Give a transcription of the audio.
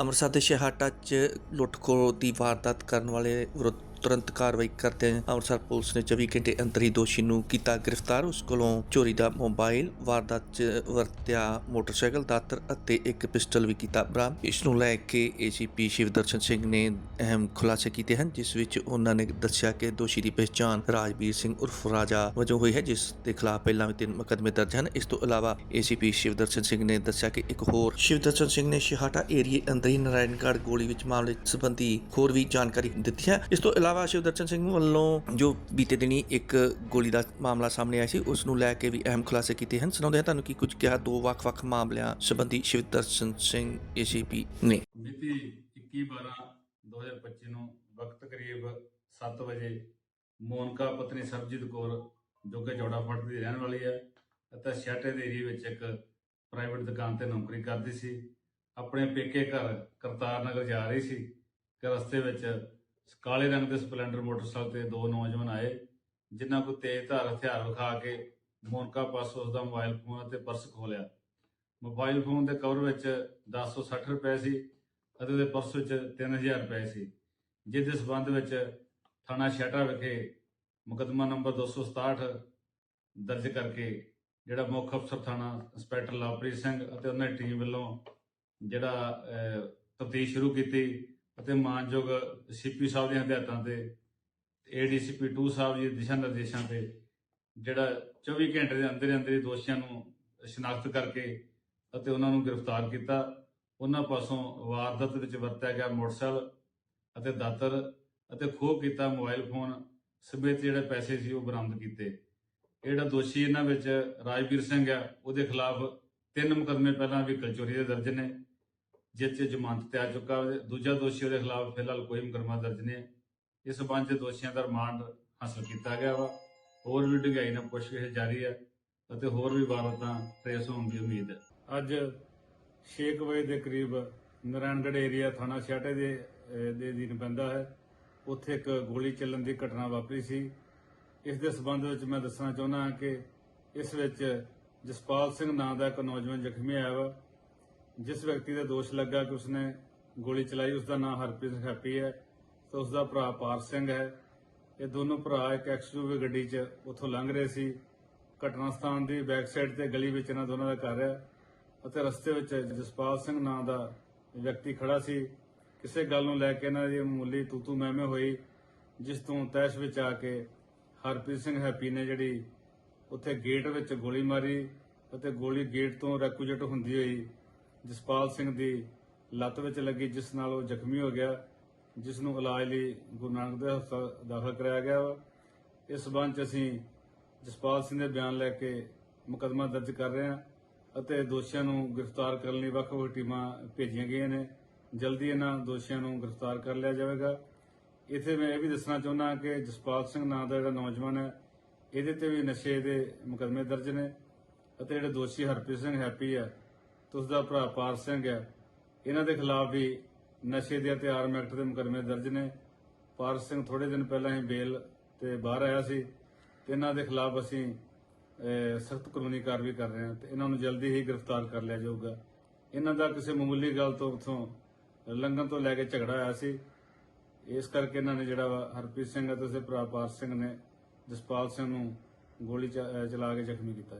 ਅੰਮ੍ਰਿਤਸਰ ਦੇ ਸ਼ਹਾਟਾ 'ਚ ਲੁੱਟ ਲੁੱਟਖੋ ਦੀ ਵਾਰਦਾਤ ਕਰਨ ਵਾਲੇ ਵਿਰੁੱਧ ਤੁਰੰਤ ਕਾਰਵਾਈ ਕਰਦੇ ਅੰਮ੍ਰਿਤਸਰ ਪੁਲਿਸ ਨੇ 24 ਘੰਟੇ ਅੰਦਰ ਹੀ ਦੋਸ਼ੀ ਨੂੰ ਕੀਤਾ ਗ੍ਰਿਫਤਾਰ। ਉਸ ਕੋਲੋਂ ਚੋਰੀ ਦਾ ਮੋਬਾਈਲ, ਵਾਰਦਾਤ 'ਚ ਵਰਤਿਆ ਮੋਟਰਸਾਈਕਲ, ਦਾਤਰ ਅਤੇ ਇੱਕ ਪਿਸਟਲ ਵੀ ਕੀਤਾ ਬਰਾਮਦ। ਇਸ ਨੂੰ ਲੈ ਕੇ ਏਸੀਪੀ ਸ਼ਿਵਦਰਸ਼ਨ ਸਿੰਘ ਨੇ ਅਹਿਮ ਖੁਲਾਸੇ ਕੀਤੇ ਹਨ, ਜਿਸ ਵਿੱਚ ਉਹਨਾਂ ਨੇ ਦੱਸਿਆ ਕਿ ਦੋਸ਼ੀ ਦੀ ਪਛਾਣ ਰਾਜਵੀਰ ਸਿੰਘ ਉਰਫ ਰਾਜਾ ਵਜੋਂ ਹੋਈ ਹੈ, ਜਿਸ ਦੇ ਖਿਲਾਫ ਪਹਿਲਾਂ ਵੀ ਤਿੰਨ ਮੁਕੱਦਮੇ ਦਰਜ ਹਨ। ਇਸ ਤੋਂ ਇਲਾਵਾ ਏਸੀਪੀ ਸ਼ਿਵਦਰਸ਼ਨ ਸਿੰਘ ਨੇ ਦੱਸਿਆ ਕਿ ਇੱਕ ਹੋਰ ਸ਼ਿਵਦਰਸ਼ਨ ਸਿੰਘ ਨੇ ਸ਼ਿਹਾਟਾ ਏਰੀਏ ਅੰਦਰ ਹੀ ਨਾਰਾਇਣਗੜ੍ਹ ਗੋਲੀ ਵਿੱਚ ਮਾਮਲੇ ਸੰਬੰਧੀ ਹੋਰ ਵੀ ਜਾਣਕਾਰੀ ਦਿੱਤੀ ਹੈ। ਇਸ ਤੋਂ ਇਲਾਵਾ ਸ਼ਿਵ ਦਰਸ਼ਨ ਸਿੰਘ ਵੱਲੋਂ ਜੋ ਬੀਤੇ ਦਿਨੀ ਇੱਕ ਗੋਲੀ ਦਾ ਮਾਮਲਾ ਸਾਹਮਣੇ ਆਇਆ ਸੀ, ਉਸ ਨੂੰ ਲੈ ਕੇ ਵੀ ਅਹਿਮ ਖੁਲਾਸੇ ਕੀਤੇ ਹਨ। ਸੁਣਾਉਂਦੇ ਹਾਂ, ਤੁਹਾਨੂੰ ਕੀ ਕੁਝ ਕਿਹਾ? ਦੋ ਵੱਖ-ਵੱਖ ਮਾਮਲਿਆਂ ਸੰਬੰਧੀ ਸ਼ਿਵਦਰਸ਼ਨ ਸਿੰਘ ਏਸੀਪੀ ਨੇ। ਮਿਤੀ 21/12/2025 ਨੂੰ ਵਕਤ ਕਰੀਬ 7 ਵਜੇ ਮੋਨਕਾ ਪਤਨੀ ਸਰਬਜੀਤ ਕੌਰ ਜੋ ਕਿ ਜੋੜਾ ਫੱਟ ਦੀ ਰਹਿਣ ਵਾਲੀ ਹੈ ਅਤੇ ਸ਼ਾਟੇ ਦੇ ਏਰੀਏ ਵਿੱਚ ਇੱਕ ਪ੍ਰਾਈਵੇਟ ਦੁਕਾਨ ਤੇ ਨੌਕਰੀ ਕਰਦੀ ਸੀ। ਆਪਣੇ ਪੇਕੇ ਘਰ ਕਰਤਾਰ ਨਗਰ ਜਾ ਰਹੀ ਸੀ। ਕਿ ਰਸਤੇ ਵਿੱਚ ਕਾਲੇ ਰੰਗ ਦੇ ਸਪਲੈਂਡਰ ਮੋਟਰਸਾਈਕਲ ਤੇ ਦੋ ਨੌਜਵਾਨ ਆਏ, ਜਿਨ੍ਹਾਂ ਕੋ ਤੇਜ਼ ਧਾਰ ਹਥਿਆਰ ਵਿਖਾ ਕੇ ਮੋਨਕਾ ਪਾਸੋਂ ਉਸਦਾ ਮੋਬਾਈਲ ਫੋਨ ਅਤੇ ਪਰਸ ਖੋਲਿਆ ਮੋਬਾਈਲ ਫੋਨ ਦੇ ਕਵਰ ਵਿੱਚ 1060 ਰੁਪਏ ਸੀ ਅਤੇ ਉਹਦੇ ਪਰਸ ਵਿੱਚ 3000 ਰੁਪਏ ਸੀ ਜਿਸ ਦੇ ਸਬੰਧ ਵਿੱਚ ਥਾਣਾ ਸ਼ੈਟਾ ਵਿਖੇ ਮੁਕੱਦਮਾ ਨੰਬਰ 267 ਦਰਜ ਕਰਕੇ ਜਿਹੜਾ ਮੁੱਖ ਅਫਸਰ ਥਾਣਾ ਇੰਸਪੈਕਟਰ ਲਵਪ੍ਰੀਤ ਸਿੰਘ ਅਤੇ ਉਹਨਾਂ ਦੀ ਟੀਮ ਵੱਲੋਂ ਜਿਹੜਾ ਤਫਤੀਸ਼ ਸ਼ੁਰੂ ਕੀਤੀ ਅਤੇ ਮਾਨਯੋਗ ਸੀਪੀ ਸਾਹਿਬ ਦੀਆਂ ਹਦਾਇਤਾਂ ਤੇ ਏਡੀਸੀਪੀ 2 ਸਾਹਿਬ ਜੀ ਦੇ ਦਿਸ਼ਾ ਨਿਰਦੇਸ਼ਾਂ ਤੇ ਜਿਹੜਾ 24 ਘੰਟੇ ਦੇ ਅੰਦਰ ਹੀ ਅੰਦਰ ਹੀ ਦੋਸ਼ੀਆਂ ਨੂੰ ਸ਼ਨਾਖਤ ਕਰਕੇ ਅਤੇ ਉਹਨਾਂ ਨੂੰ ਗ੍ਰਿਫਤਾਰ ਕੀਤਾ। ਉਹਨਾਂ ਪਾਸੋਂ ਵਾਰਦਾਤ ਵਿੱਚ ਵਰਤਿਆ ਗਿਆ ਮੋਟਰਸਾਈਕਲ ਅਤੇ ਦਾਤਰ ਅਤੇ ਖੋਹ ਕੀਤਾ ਮੋਬਾਈਲ ਫੋਨ ਸਮੇਤ ਜਿਹੜੇ ਪੈਸੇ ਸੀ ਉਹ ਬਰਾਮਦ ਕੀਤੇ। ਇਹ ਜਿਹੜਾ ਦੋਸ਼ੀ ਇਹਨਾਂ ਵਿੱਚ ਰਾਜਵੀਰ ਸਿੰਘ ਆ, ਉਹਦੇ ਖਿਲਾਫ ਤਿੰਨ ਮੁਕੱਦਮੇ ਪਹਿਲਾਂ ਵੀ ਚੋਰੀ ਦੇ ਦਰਜ ਨੇ। ਜਿਸ 'ਚ ਜ਼ਮਾਨਤ ਤੇ ਆ ਚੁੱਕਾ ਦੂਜਾ ਦੋਸ਼ੀ ਉਹਦੇ ਖਿਲਾਫ ਫਿਲਹਾਲ ਕੋਈ ਮੁਕੱਦਮਾ ਦਰਜ ਨਹੀਂ ਹੈ। ਇਸ ਸਬੰਧ ਦੋਸ਼ੀਆਂ ਦਾ ਰਿਮਾਂਡ ਹਾਸਲ ਕੀਤਾ ਗਿਆ ਵਾ। ਹੋਰ ਵੀ ਡੂੰਘਾਈ ਨਾਲ ਪੁੱਛਗਿੱਛ ਜਾਰੀ ਹੈ ਅਤੇ ਹੋਰ ਵੀ ਵਾਰਦਾਤਾਂ ਟ੍ਰੇਸ ਹੋਣ ਦੀ ਉਮੀਦ ਹੈ। ਅੱਜ 6 ਵਜੇ ਦੇ ਕਰੀਬ ਨਾਰਾਇਣਗੜ੍ਹ ਏਰੀਆ ਥਾਣਾ ਛਿਆਟੇ ਦੇ ਅਹ, ਦੇ ਅਧੀਨ ਪੈਂਦਾ ਹੈ। ਉੱਥੇ ਇੱਕ ਗੋਲੀ ਚੱਲਣ ਦੀ ਘਟਨਾ ਵਾਪਰੀ ਸੀ। ਇਸ ਦੇ ਸਬੰਧ ਵਿੱਚ ਮੈਂ ਦੱਸਣਾ ਚਾਹੁੰਦਾ ਹਾਂ ਕਿ ਇਸ ਵਿੱਚ ਜਸਪਾਲ ਸਿੰਘ ਨਾਂ ਦਾ ਇੱਕ ਨੌਜਵਾਨ ਜ਼ਖਮੀ ਆਇਆ ਵਾ। ਜਿਸ ਵਿਅਕਤੀ ਦਾ ਦੋਸ਼ ਲੱਗਾ ਕਿ ਉਸਨੇ ਗੋਲੀ ਚਲਾਈ ਉਸ ਦਾ ਨਾਮ ਹਰਪ੍ਰੀਤ ਸਿੰਘ ਹੈਪੀ ਹੈ ਤੇ ਉਸ ਦਾ ਭਰਾ ਪਾਰ ਸਿੰਘ ਹੈ। ਇਹ ਦੋਨੋਂ ਭਰਾ ਇੱਕ ਐਕਸਯੂਵੀ ਗੱਡੀ 'ਚ ਉੱਥੋਂ ਲੰਘ ਰਹੇ ਸੀ। ਘਟਨਾ ਸਥਾਨ ਦੀ ਬੈਕ ਸਾਈਡ ਤੇ ਗਲੀ ਵਿੱਚ ਇਹਨਾਂ ਦੋਨਾਂ ਦਾ ਘਰ ਹੈ ਅਤੇ ਰਸਤੇ ਵਿੱਚ ਜਸਪਾਲ ਸਿੰਘ ਨਾਂ ਦਾ ਵਿਅਕਤੀ ਖੜਾ ਸੀ। ਕਿਸੇ ਗੱਲ ਨੂੰ ਲੈ ਕੇ ਇਹਨਾਂ ਦੀ ਮਾਮੂਲੀ ਤੂਤੂ ਮਹਿਮੇ ਹੋਈ, ਜਿਸ ਤੋਂ ਤੈਸ਼ ਵਿੱਚ ਆ ਕੇ ਹਰਪ੍ਰੀਤ ਸਿੰਘ ਹੈਪੀ ਨੇ ਜਿਹੜੀ ਉੱਥੇ ਗੇਟ ਵਿੱਚ ਗੋਲੀ ਮਾਰੀ ਅਤੇ ਗੋਲੀ ਗੇਟ ਤੋਂ ਰੈਕੂਜੇਟ ਹੁੰਦੀ ਹੋਈ ਜਸਪਾਲ ਸਿੰਘ ਦੀ ਲੱਤ ਵਿੱਚ ਲੱਗੀ, ਜਿਸ ਨਾਲ ਉਹ ਜ਼ਖਮੀ ਹੋ ਗਿਆ, ਜਿਸ ਨੂੰ ਇਲਾਜ ਲਈ ਗੁਰੂ ਨਾਨਕ ਦੇਵ ਹਸਪਤਾਲ ਦਾਖਲ ਕਰਾਇਆ ਗਿਆ ਵਾ। ਇਸ ਸਬੰਧ ਚ ਅਸੀਂ ਜਸਪਾਲ ਸਿੰਘ ਦੇ ਬਿਆਨ ਲੈ ਕੇ ਮੁਕੱਦਮਾ ਦਰਜ ਕਰ ਰਹੇ ਹਾਂ ਅਤੇ ਦੋਸ਼ੀਆਂ ਨੂੰ ਗ੍ਰਿਫਤਾਰ ਕਰਨ ਲਈ ਵੱਖ-ਵੱਖ ਟੀਮਾਂ ਭੇਜੀਆਂ ਗਈਆਂ ਨੇ। ਜਲਦੀ ਇਹਨਾਂ ਦੋਸ਼ੀਆਂ ਨੂੰ ਗ੍ਰਿਫਤਾਰ ਕਰ ਲਿਆ ਜਾਵੇਗਾ। ਇੱਥੇ ਮੈਂ ਇਹ ਵੀ ਦੱਸਣਾ ਚਾਹੁੰਦਾ ਕਿ ਜਸਪਾਲ ਸਿੰਘ ਨਾਂ ਦਾ ਜਿਹੜਾ ਨੌਜਵਾਨ ਹੈ, ਇਹਦੇ ਤੇ ਵੀ ਨਸ਼ੇ ਦੇ ਮੁਕੱਦਮੇ ਦਰਜ ਨੇ ਅਤੇ ਜਿਹੜੇ ਦੋਸ਼ੀ ਹਰਪ੍ਰੀਤ ਸਿੰਘ ਹੈਪੀ ਹੈ ਤੇ ਉਸ ਦਾ ਭਰਾ ਪਾਰ ਸਿੰਘ ਹੈ। ਇਹਨਾਂ ਦੇ ਖਿਲਾਫ ਵੀ ਨਸ਼ੇ ਦੇ ਅਤੇ ਆਰਮ ਐਕਟ ਦੇ ਮੁਕੱਦਮੇ ਦਰਜ ਨੇ। ਪਾਰ ਸਿੰਘ ਥੋੜੇ ਦਿਨ ਪਹਿਲਾਂ ਹੀ ਬੇਲ ਤੇ ਬਾਹਰ ਆਇਆ ਸੀ ਤੇ ਇਹਨਾਂ ਦੇ ਖਿਲਾਫ ਅਸੀਂ ਸਖਤ ਕਾਨੂੰਨੀ ਕਾਰਵਾਈ ਕਰ ਰਹੇ ਹਾਂ ਤੇ ਇਹਨਾਂ ਨੂੰ ਜਲਦੀ ਹੀ ਗ੍ਰਿਫਤਾਰ ਕਰ ਲਿਆ ਜਾਊਗਾ। ਇਹਨਾਂ ਦਾ ਕਿਸੇ ਮਾਮੂਲੀ ਗੱਲ ਤੋਂ ਉਥੋਂ ਲੰਘਣ ਤੋਂ ਲੈ ਕੇ ਝਗੜਾ ਹੋਇਆ ਸੀ। ਇਸ ਕਰਕੇ ਇਹਨਾਂ ਨੇ ਜਿਹੜਾ ਵਾ ਹਰਪ੍ਰੀਤ ਸਿੰਘ ਅਤੇ ਉਸਦੇ ਭਰਾ ਪਾਰ ਸਿੰਘ ਨੇ ਜਸਪਾਲ ਸਿੰਘ ਨੂੰ ਗੋਲੀ ਚ- ਚਲਾ ਕੇ ਜ਼ਖਮੀ ਕੀਤਾ।